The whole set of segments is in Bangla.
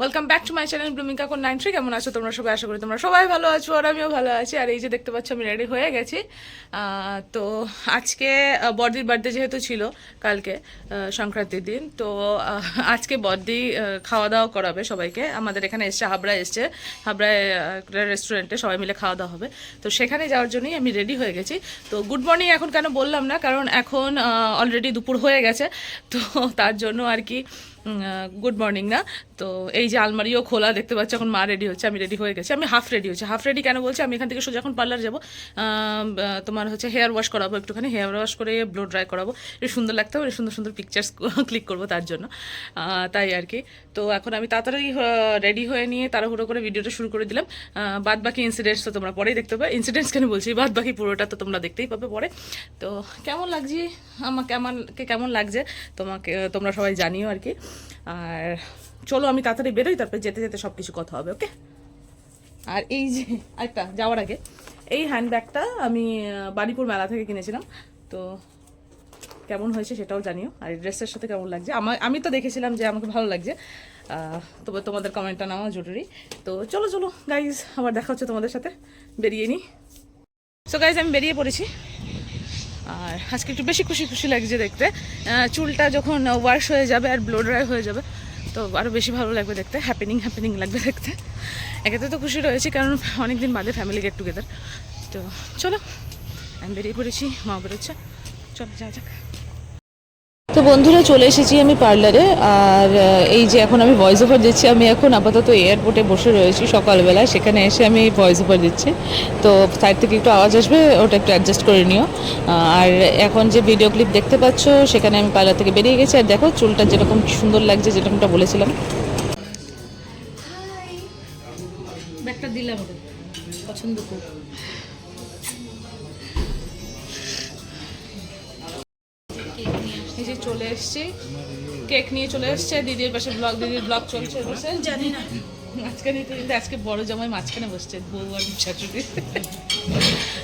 Welcome back to my channel ব্লুমিকা কোন নাইন থ্রি কেমন আছো তোমরা সবাই? আশা করি তোমরা সবাই ভালো আছো আর আমিও ভালো আছি। আর এই যে দেখতে পাচ্ছ আমি রেডি হয়ে গেছি। তো আজকে আহ, বড়দির বার্থডে যেহেতু ছিল কালকে সংক্রান্তির দিন তো আজকে আহ, খাওয়া দাওয়া করাবে সবাইকে। আমাদের এখানে এসছে হাবড়া এসছে। হাবড়ায় রেস্টুরেন্টে সবাই মিলে খাওয়া দাওয়া হবে। তো সেখানে যাওয়ার জন্যই আমি রেডি হয়ে গেছি। তো গুড মর্নিং এখন কেন বললাম না কারণ এখন অলরেডি দুপুর হয়ে গেছে। তো তার জন্য আর কি গুড মর্নিং না। তো এই যে আলমারিও খোলা, দেখতে পাচ্ছি এখন মা রেডি হচ্ছে, আমি রেডি হয়ে গেছি। আমি হাফ রেডি হচ্ছে হাফ রেডি কেন বলছি? আমি এখান থেকে সোজা এখন পার্লার যাব। তোমার হচ্ছে হেয়ার ওয়াশ করাবো একটুখানি হেয়ার ওয়াশ করে ব্লো ড্রাই করাবো। একটু সুন্দর লাগতে হবে সুন্দর সুন্দর পিকচার্স ক্লিক করব তার জন্য। তাই আর কি। তো এখন আমি তাড়াতাড়ি রেডি হয়ে নিয়ে তাড়াহুড়ো করে ভিডিওটা শুরু করে দিলাম। বাদ বাকি ইনসিডেন্টস তো তোমরা পরেই দেখতে পাবে। ইনসিডেন্টস কেন বলছি? বাদ বাকি পুরোটা তো তোমরা দেখতেই পাবে পরে। তো কেমন লাগছে? আমাকে আমাকে কেমন লাগছে? তোমাকে, তোমরা সবাই জানিও আর কি। আর চলো আমি তাড়াতাড়ি বেরোই, তারপরে যেতে যেতে সব কিছু কথা হবে ওকে আর এই যে আরেকটা, যাওয়ার আগে, এই হ্যান্ডব্যাগটা আমি বাড়িপুর মেলা থেকে কিনেছিলাম। তো কেমন হয়েছে সেটাও জানিও, আর ড্রেসের সাথে কেমন লাগছে? আমার আমি তো দেখেছিলাম যে আমাকে ভালো লাগছে। তবে তোমাদের কমেন্টটা নেওয়া জরুরি। তো চলো চলো গাইজ আবার দেখা হচ্ছে তোমাদের সাথে। বেরিয়ে নিই সো গাইজ আমি বেরিয়ে পড়েছি। আর আজকে একটু বেশি খুশি খুশি লাগছে দেখতে। চুলটা যখন ওয়াশ হয়ে যাবে আর ব্লো ড্রাই হয়ে যাবে, তো আরও বেশি ভালো লাগবে দেখতে হ্যাপেনিং হ্যাপেনিং লাগবে দেখতে। একেতে তো খুশি রয়েছি কারণ অনেকদিন বাদে ফ্যামিলি গেট টুগেদার তো চলো, আমি বেরিয়ে পড়েছি, মা বেরোচ্ছে। চলো যা যাক। তো বন্ধুরা চলে এসেছি আমি পার্লারে আর এই যে এখন আমি ভয়েস ওভার দিচ্ছি আমি এখন আপাতত এয়ারপোর্টে বসে রয়েছি সকালবেলা সেখানে এসে আমি ভয়েস ওভার দিচ্ছি। তো সাইড থেকে একটু আওয়াজ আসবে ওটা একটু অ্যাডজাস্ট করে নিও। আর এখন যে ভিডিও ক্লিপ দেখতে পাচ্ছ সেখানে আমি পার্লার থেকে বেরিয়ে গেছি আর দেখো চুলটা যেরকম সুন্দর লাগছে যেরকমটা বলেছিলাম। ব্যাগটা দিলাম পছন্দ কর। এই চলে এসেছি কেক নিয়ে চলে এসছে দিদির পাশে ব্লগ দিদির ব্লগ চলছে বসে। জানি না। মাঝখানে কিন্তু আজকে বড় জামাই মাঝখানে বসছে বউ আর শাশুড়ি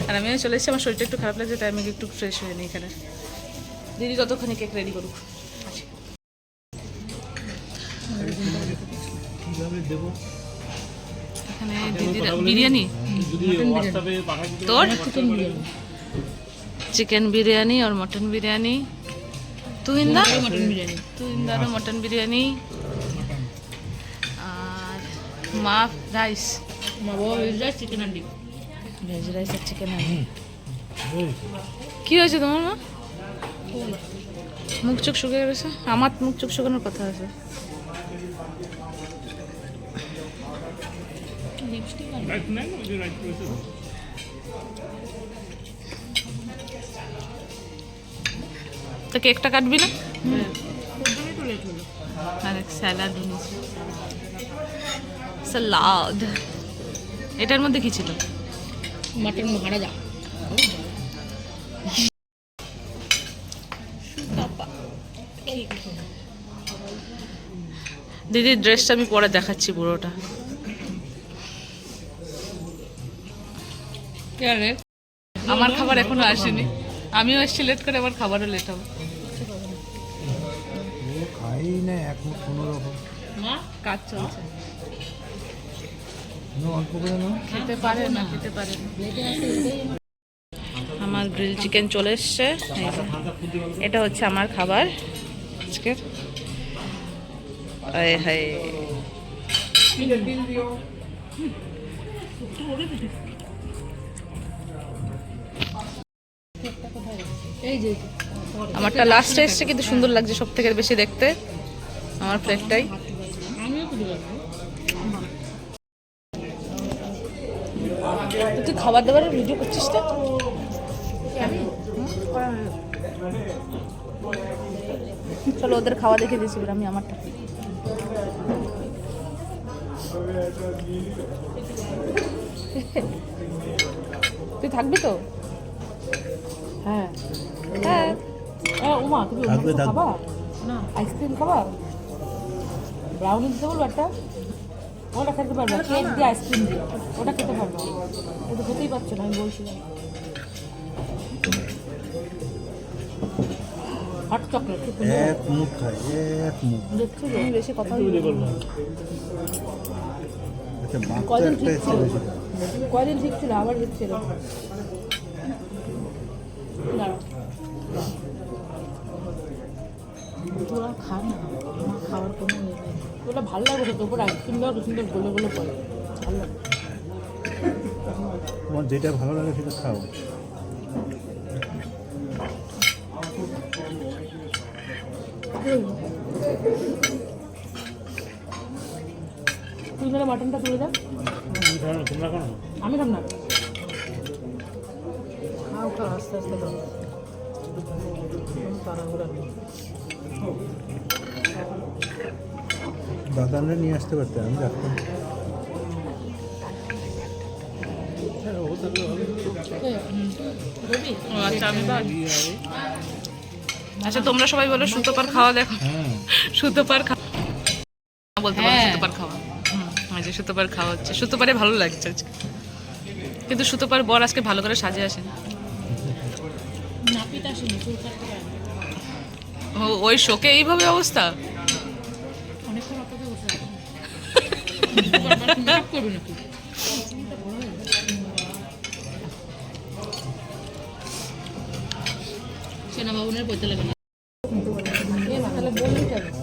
আর আমিও চলে এসেছি আমার শরীরটা একটু খারাপ লাগছে তাই আমি একটু ফ্রেশ হয়ে নিই এখানে। দিদি ততক্ষণে কেক রেডি করুক। আচ্ছা। কীভাবে দেবো এখানে দিদির বিরিয়ানি তোর? চিকেন বিরিয়ানি আর মটন বিরিয়ানি। তুই ইন্দা মটন বিরিয়ানি। তুই ইন্দারও মটন বিরিয়ানি। আর মা রাইস। মা ভেজ রাইস চিকেন আর ডিম ভেজ রাইস আর চিকেন কি হয়েছে তোমার মা? মুখ চোখ শুকিয়ে গেছে? আমার মুখ চোখ শুকানোর কথা আছে। লিপস্টিক তো কেকটা কাটবি না? তোর জন্যই তো লেট হলো আর স্যালাড এনেছি এটার মধ্যে কি ছিল? মাটন মহারাজা। দিদির ড্রেসটা আমি পরে দেখাচ্ছি পুরোটা আমার খাবার এখনও আসেনি। আমিও এসছি লেট করে আমার খাবারও লেট হবে। না এখন কোনো রকম মা কাজ চলছে। অল্প করে না খেতে পারে না খেতে পারে না। আমার গ্রিল চিকেন চলে এসছে। এটা হচ্ছে আমার খাবার যে আমারটা লাস্টে এসছে কিন্তু সুন্দর লাগছে সব থেকে বেশি দেখতে। আমার প্লেটটাই। তুই খাবার দাবারের ভিডিও করছিস তো? চলো ওদের খাওয়া দেখে দিয়েছি আমি আমারটা। তুই থাকবি তো? হ্যাঁ। হ্যাঁ। হ্যাঁ উমা তুমি। খাবা? না আইসক্রিম খাবা? ব্রাউনি দিতে বলব একটা? ওটা খেতে পারবে কেক দিয়ে আইসক্রিম দিয়ে। ওটা খেতে পারব। ওটা খেতেই পারছ না আমি বলছিলাম হট চকলেট খুব সুন্দর। এক মুখ খায় এক মুখ। দেখছি যে? বেশি কথা আচ্ছা কদিন একটাই ঠিক ছিল? ছিল কদিন ঠিক ছিল? আবার দিচ্ছিল দাঁড়াও। তোরা খা না আমার খাওয়ার কোনো ইয়ে নেই। ওটা ভালো লাগবে তো তোর আইসক্রিম দাও সুন্দর গোলে গোলে পড়ে। ভালো লাগে। তোমার যেটা ভালো লাগে সেটা খাও। তুই তাহলে মাটনটা তুলে দাও আমি খাম না। খাও খাও আস্তে আস্তে খাও। বাগানরা নিয়ে আসতে পারতে, আমি রাখতাম। আচ্ছা আচ্ছা তোমরা সবাই বলো সুতোপার খাওয়া দেখো। সুতোপার খাওয়া বলতে পারো। সুতোপার খাওয়া। হুম যে সুতোপার খাওয়া হচ্ছে। সুতোপারে ভালো লাগছে আজকে। কিন্তু সুতোপার বর আজকে ভালো করে সাজে আসেনি। ওই শোকে এইভাবে অবস্থা?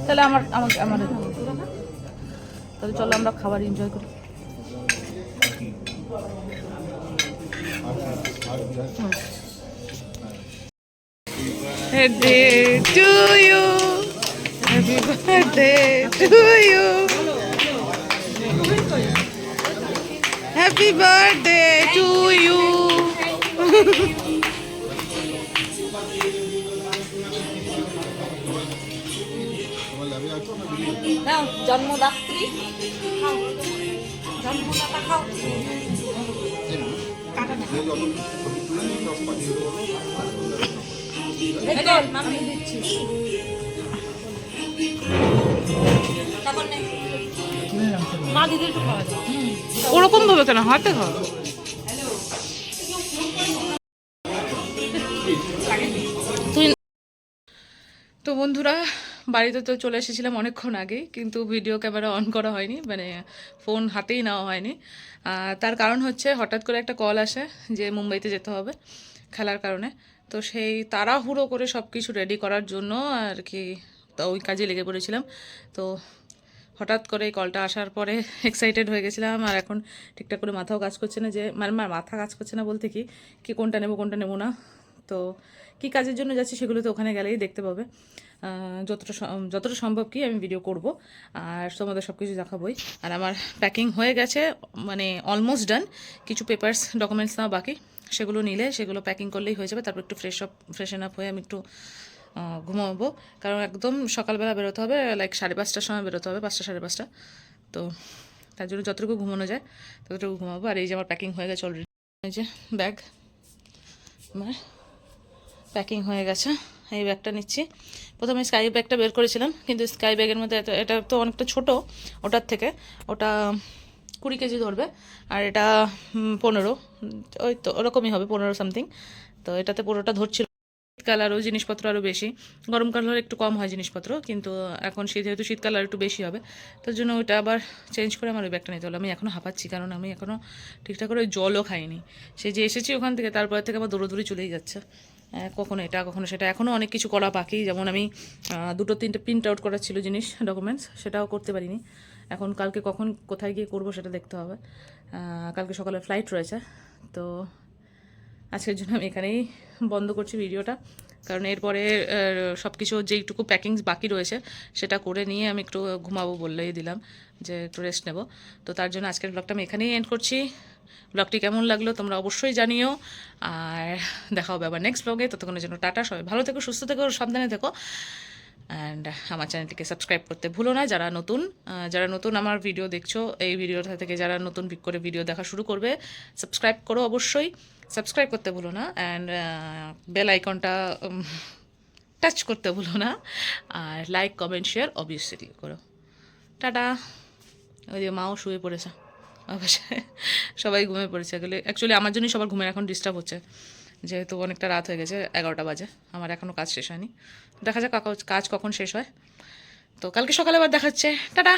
তাহলে আমার আমাকে আমার তাহলে চলো আমরা খাবার এনজয় করি। Birthday to you. Happy birthday to you. Happy birthday to you. নাও জন্মদাত্রী খাও জন্মদাতা খাও কাটা ওরকম ভাবে কেন হাতে খাও তো বন্ধুরা, বাড়িতে তো চলে এসেছিলাম অনেকক্ষণ আগে, কিন্তু ভিডিও ক্যামেরা অন করা হয়নি মানে ফোন হাতেই নেওয়া হয়নি। তার কারণ হচ্ছে হঠাৎ করে একটা কল আসে যে মুম্বাইতে যেতে হবে, খেলার কারণে। তো সেই তাড়াহুড়ো করে সব কিছু রেডি করার জন্য আর কি তো ওই কাজে লেগে পড়েছিলাম। তো হঠাৎ করে এই কলটা আসার পরে এক্সাইটেড হয়ে গেছিলাম আর এখন ঠিকঠাক করে মাথাও কাজ করছে না যে মানে মাথা কাজ করছে না বলতে কি কি কোনটা নেব কোনটা নেব না। তো কি কাজের জন্য যাচ্ছি সেগুলো তো ওখানে গেলেই দেখতে পাবে। যতটা যতটা সম্ভব কি আমি ভিডিও করব আর তোমাদের সব কিছু দেখাবোই। আর আমার প্যাকিং হয়ে গেছে মানে অলমোস্ট ডান কিছু পেপার্স ডকুমেন্টস নেওয়া বাকি। সেগুলো নিলে সেগুলো প্যাকিং করলেই হয়ে যাবে। তারপর একটু ফ্রেশ আপ ফ্রেশন আপ হয়ে আমি একটু ঘুমাবো। কারণ একদম সকালবেলা বেরোতে হবে লাইক সাড়ে পাঁচটার সময় বেরোতে হবে, পাঁচটা সাড়ে পাঁচটা। তো তার জন্য যতটুকু ঘুমানো যায়, ততটুকু ঘুমাবো। আর এই যে আমার প্যাকিং হয়ে গেছে অলরেডি এই যে ব্যাগ আমার প্যাকিং হয়ে গেছে। এই ব্যাগটা নিচ্ছি। প্রথমে স্কাই ব্যাগটা বের করেছিলাম, কিন্তু স্কাই ব্যাগের মধ্যে এটা তো অনেকটা ছোট, ওটার থেকে। ওটা কুড়ি কেজি ধরবে, আর এটা পনেরো, ওই তো, ওরকমই হবে, পনেরো সামথিং তো এটাতে পুরোটা ধরছিল। শীতকাল আরও জিনিসপত্র আরও বেশি। গরমকাল হলে একটু কম হয় জিনিসপত্র, কিন্তু এখন শীত, যেহেতু শীতকাল আর একটু বেশি হবে তার জন্য ওইটা আবার চেঞ্জ করে আমার ওই ব্যাগটা নিতে হলো। আমি এখনও হাঁপাচ্ছি, কারণ আমি এখনও ঠিকঠাক করে জলও খাইনি। সে যে এসেছি ওখান থেকে, তারপর থেকে আমার দৌড়োদৌড়ি চলেই যাচ্ছে। কখনো এটা, কখনো সেটা। এখনও অনেক কিছু করা বাকি, যেমন আমি দুটো, তিনটে প্রিন্ট আউট করার ছিল জিনিস ডকুমেন্টস সেটাও করতে পারিনি। এখন কালকে কখন কোথায় গিয়ে করব সেটা দেখতে হবে। কালকে সকালে ফ্লাইট রয়েছে। তো আজকের জন্য আমি এখানেই বন্ধ করছি ভিডিওটা। কারণ এরপরে সব কিছু যেইটুকু প্যাকিংস বাকি রয়েছে, সেটা করে নিয়ে আমি একটু ঘুমাবো বললেই দিলাম যে একটু রেস্ট নেব। তো তার জন্য আজকের ব্লগটা আমি এখানেই এন্ড করছি। ব্লগটি কেমন লাগল তোমরা অবশ্যই জানিও। আর দেখা হবে আবার নেক্সট ব্লগে ততক্ষণের জন্য টাটা, সবাই ভালো থেকো, সুস্থ থেকো, সাবধানে থেকো। অ্যান্ড আমার চ্যানেলটিকে সাবস্ক্রাইব করতে ভুলো না, যারা নতুন যারা নতুন আমার ভিডিও দেখছ, এই ভিডিওটা থেকে যারা নতুন পিক করে ভিডিও দেখা শুরু করবে সাবস্ক্রাইব করো অবশ্যই। সাবস্ক্রাইব করতে ভুলো না অ্যান্ড বেল আইকনটা টাচ করতে ভুলো না। আর লাইক কমেন্ট শেয়ার অবভিয়াসলি করো। টাটা। ওই যে মাও শুয়ে পড়েছে। অবশ্যই সবাই ঘুমিয়ে পড়েছে। এগুলো অ্যাকচুয়ালি আমার জন্যই সবার ঘুমের এখন ডিস্টার্ব হচ্ছে। যেহেতু অনেকটা রাত হয়ে গেছে, এগারোটা বাজে। আমার এখনও কাজ শেষ হয়নি। দেখা যাক কাজ কখন শেষ হয়। তো কালকে সকালে আবার দেখাচ্ছে। টাটা!